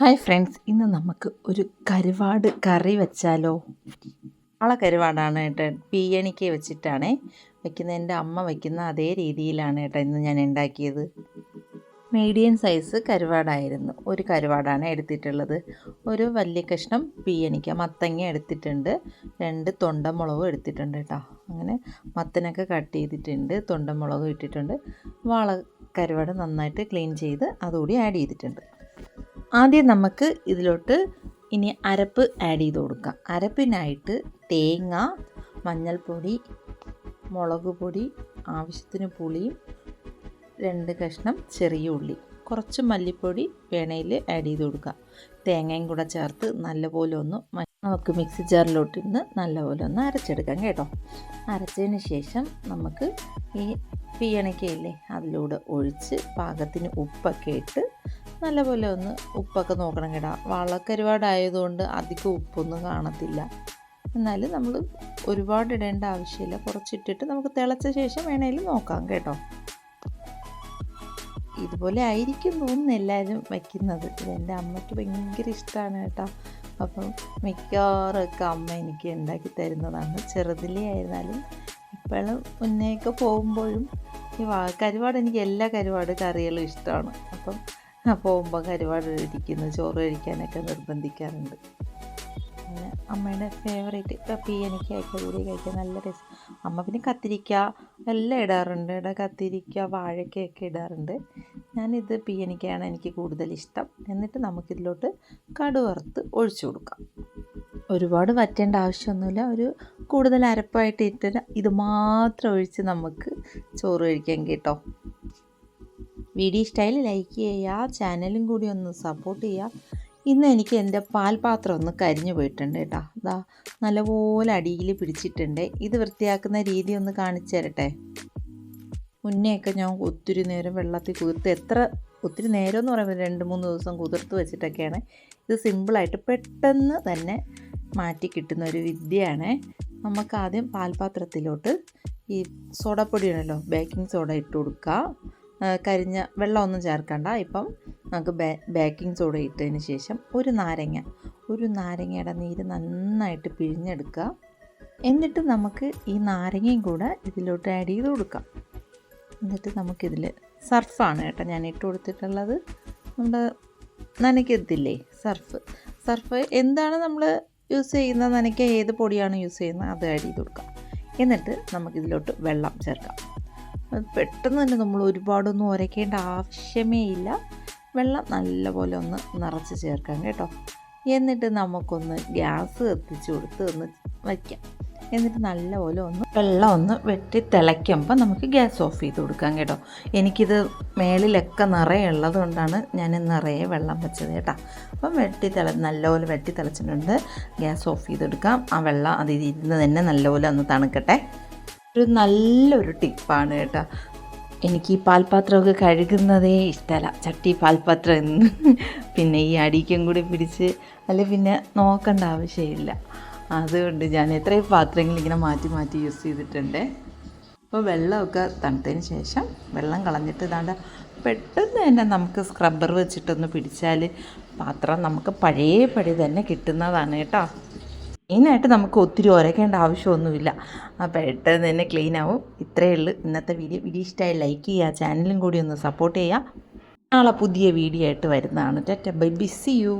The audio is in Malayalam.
ഹായ് ഫ്രണ്ട്സ് ഇന്ന് നമുക്ക് ഒരു കരുവാട് കറി വെച്ചാലോ? ഉള്ള കരുവാടാണ് കേട്ടോ. പീയണിക്ക് വെച്ചിട്ടാണ് വെക്കുന്നത്. എന്റെ അമ്മ വയ്ക്കുന്ന അതേ രീതിയിലാണ് കേട്ടോ ഇന്ന് ഞാൻ ഉണ്ടാക്കിയത്. മീഡിയം സൈസ് കരുവാടായിരുന്നു. ഒരു കരുവാടാണ് എടുത്തിട്ടുള്ളത്. ഒരു വലിയ കഷ്ണം പീയണിക്ക മത്തങ്ങ എടുത്തിട്ടുണ്ട്. രണ്ട് തൊണ്ടമുളകും എടുത്തിട്ടുണ്ട് കേട്ടോ. അങ്ങനെ മത്തനൊക്കെ കട്ട് ചെയ്തിട്ടുണ്ട്. തൊണ്ടമുളകും ഇട്ടിട്ടുണ്ട്. വാള കരുവാട് നന്നായിട്ട് ക്ലീൻ ചെയ്ത് അതുകൂടി ആഡ് ചെയ്തിട്ടുണ്ട്. ആദ്യം നമുക്ക് ഇതിലോട്ട് ഇനി അരപ്പ് ആഡ് ചെയ്ത് കൊടുക്കാം. അരപ്പിനായിട്ട് തേങ്ങ മഞ്ഞൾപ്പൊടി മുളക് പൊടി ആവശ്യത്തിന് പുളിയും രണ്ട് കഷ്ണം ചെറിയ ഉള്ളി. കുറച്ച് മല്ലിപ്പൊടി വേണയിൽ ആഡ് ചെയ്ത് കൊടുക്കുക തേങ്ങയും കൂടെ ചേർത്ത് നല്ലപോലെ ഒന്ന് നമുക്ക് മിക്സി ജാറിലോട്ട് ഇന്ന് നല്ലപോലെ ഒന്ന് അരച്ചെടുക്കാം കേട്ടോ. അരച്ചതിന് ശേഷം നമുക്ക് ഈ പിയണക്കയില്ലേ അതിലൂടെ ഒഴിച്ച് പാകത്തിന് ഉപ്പൊക്കെ ഇട്ട് നല്ലപോലെ ഒന്ന് ഉപ്പൊക്കെ നോക്കണം കേട്ടോ. വളക്കരുപാടായതുകൊണ്ട് അധികം ഉപ്പൊന്നും കാണത്തില്ല. എന്നാലും നമ്മൾ ഒരുപാട് ഇടേണ്ട ആവശ്യമില്ല. കുറച്ചിട്ടിട്ട് നമുക്ക് തിളച്ച ശേഷം വേണമെങ്കിലും നോക്കാം കേട്ടോ. ഇതുപോലെ ആയിരിക്കും തോന്നുന്നു എല്ലാവരും വയ്ക്കുന്നത് ഇതെന്റെ അമ്മയ്ക്ക് ഭയങ്കര ഇഷ്ടമാണ് കേട്ടോ. അപ്പം മിക്കവാറൊക്കെ അമ്മ എനിക്ക് ഉണ്ടാക്കി തരുന്നതാണ്. ചെറുതിലേ ആയിരുന്നാലും ഇപ്പോഴും മുന്നേയൊക്കെ പോകുമ്പോഴും ഈ കരുവാട് എനിക്ക് എല്ലാ കരുവാട് കറികളും ഇഷ്ടമാണ്. അപ്പം പോകുമ്പോൾ കരുവാട് ഇരിക്കുന്നു. ചോറ് കഴിക്കാനൊക്കെ നിർബന്ധിക്കാറുണ്ട്. അങ്ങനെ അമ്മയുടെ ഫേവറേറ്റ് കപ്പി എനിക്ക് അയക്കൂടി കഴിക്കാൻ നല്ല രസം അമ്മ പിന്നെ കത്തിരിക്ക എല്ലാം ഇടാറുണ്ട്. ഇവിടെ കത്തിരിക്ക വാഴക്കയൊക്കെ ഇടാറുണ്ട്. ഞാനിത് പിയനിക്കയാണ് എനിക്ക് കൂടുതൽ ഇഷ്ടം. എന്നിട്ട് നമുക്കിതിലോട്ട് കടുവറുത്ത് ഒഴിച്ചു കൊടുക്കാം. ഒരുപാട് വറ്റേണ്ട ആവശ്യമൊന്നുമില്ല. ഒരു കൂടുതൽ അരപ്പായിട്ട് ഇട്ടിട്ട് ഇത് മാത്രം ഒഴിച്ച് നമുക്ക് ചോറ് കഴിക്കാൻ കേട്ടോ. വീഡിയോ സ്റ്റൈൽ ലൈക്ക് ചെയ്യുക ചാനലും കൂടി ഒന്ന് സപ്പോർട്ട് ചെയ്യുക. ഇന്ന് എനിക്ക് എന്റെ പാൽപാത്രം ഒന്ന് കരിഞ്ഞു പോയിട്ടുണ്ട് കേട്ടോ. അതാ നല്ലപോലെ അടിയിൽ പിടിച്ചിട്ടുണ്ട്. ഇത് വൃത്തിയാക്കുന്ന രീതി ഒന്ന് കാണിച്ചു തരട്ടെ. മുന്നെയൊക്കെ ഞാൻ ഒത്തിരി നേരം വെള്ളത്തിൽ കുതിർത്ത് എത്ര ഒത്തിരി നേരം എന്ന് പറയുമ്പോൾ രണ്ട് മൂന്ന് ദിവസം കുതിർത്ത് വെച്ചിട്ടൊക്കെയാണ്. ഇത് സിമ്പിളായിട്ട് പെട്ടെന്ന് തന്നെ മാറ്റി കിട്ടുന്ന ഒരു വിദ്യയാണ്. നമുക്ക് ആദ്യം പാൽപാത്രത്തിലോട്ട് ഈ സോഡാപ്പൊടി ഉണ്ടല്ലോ ബേക്കിംഗ് സോഡ ഇട്ട് കൊടുക്കുക. കരിഞ്ഞ വെള്ളമൊന്നും ചേർക്കണ്ട. ഇപ്പം നമുക്ക് ബേക്കിംഗ് സോഡ ഇട്ടതിന് ശേഷം ഒരു നാരങ്ങ ഒരു നാരങ്ങയുടെ നീര് നന്നായിട്ട് പിഴിഞ്ഞെടുക്കുക. എന്നിട്ട് നമുക്ക് ഈ നാരങ്ങയും കൂടെ ഇതിലോട്ട് ആഡ് ചെയ്ത് കൊടുക്കാം. എന്നിട്ട് നമുക്കിതിൽ സർഫാണ് കേട്ടോ ഞാൻ ഇട്ട് കൊടുത്തിട്ടുള്ളത്. നമ്മുടെ നനയ്ക്കത്തില്ലേ സർഫ് സർഫ് എന്താണ് നമ്മൾ യൂസ് ചെയ്യുന്നത്? നനയ്ക്ക ഏത് പൊടിയാണ് യൂസ് ചെയ്യുന്നത്? അത് ആഡ് ചെയ്ത് കൊടുക്കാം. എന്നിട്ട് നമുക്കിതിലോട്ട് വെള്ളം ചേർക്കാം. പെട്ടെന്ന് തന്നെ നമ്മൾ ഒരുപാടൊന്നും ഉരയ്ക്കേണ്ട ആവശ്യമേ ഇല്ല. വെള്ളം നല്ലപോലെ ഒന്ന് നിറച്ച് ചേർക്കാം കേട്ടോ. എന്നിട്ട് നമുക്കൊന്ന് ഗ്യാസ് കത്തിച്ച് കൊടുത്ത് ഒന്ന് വയ്ക്കാം. എന്നിട്ട് നല്ലപോലെ ഒന്ന് വെള്ളം ഒന്ന് വെട്ടി തിളയ്ക്കുമ്പോൾ നമുക്ക് ഗ്യാസ് ഓഫ് ചെയ്ത് കൊടുക്കാം കേട്ടോ. എനിക്കിത് മേളിലൊക്കെ നിറയെ ഉള്ളത് കൊണ്ടാണ് ഞാൻ നിറയെ വെള്ളം വെച്ചത് കേട്ടോ. അപ്പം വെട്ടി തിള നല്ലപോലെ വെട്ടി തിളച്ചിട്ടുണ്ട്. ഗ്യാസ് ഓഫ് ചെയ്തെടുക്കാം. ആ വെള്ളം അത് ഇരുന്ന് തന്നെ നല്ലപോലെ ഒന്ന് തണുക്കട്ടെ. ഒരു നല്ലൊരു ടിപ്പാണ് കേട്ടോ. എനിക്ക് ഈ പാൽപാത്രമൊക്കെ കഴുകുന്നതേ ഇഷ്ടമല്ല ചട്ടി പാൽപാത്രം എന്ന്. പിന്നെ ഈ അടിക്കും കൂടി പിടിച്ച് അല്ലെ പിന്നെ നോക്കേണ്ട ആവശ്യമില്ല. അതുകൊണ്ട് ഞാൻ എത്രയും പാത്രങ്ങൾ ഇങ്ങനെ മാറ്റി മാറ്റി യൂസ് ചെയ്തിട്ടുണ്ട്. അപ്പോൾ വെള്ളമൊക്കെ തണുത്തതിന് ശേഷം വെള്ളം കളഞ്ഞിട്ട് ഇതാണ്ട് പെട്ടെന്ന് തന്നെ നമുക്ക് സ്ക്രബ്ബർ വെച്ചിട്ടൊന്ന് പിടിച്ചാൽ പാത്രം നമുക്ക് പഴയപടി തന്നെ കിട്ടുന്നതാണ് കേട്ടോ. മെയിനായിട്ട് നമുക്ക് ഒത്തിരി ഉരയ്ക്കേണ്ട ആവശ്യമൊന്നുമില്ല. പെട്ടെന്ന് തന്നെ ക്ലീൻ ആവും. ഇത്രയേ ഉള്ളൂ. ഇന്നത്തെ വീഡിയോ. വീഡിയോ ഇഷ്ടമായി ലൈക്ക് ചെയ്യുക ചാനലും കൂടി ഒന്ന് സപ്പോർട്ട് ചെയ്യുക. നാളെ പുതിയ വീഡിയോ ആയിട്ട് വരുന്നതാണ്. ടെറ്റ ബൈ ബിസ് യു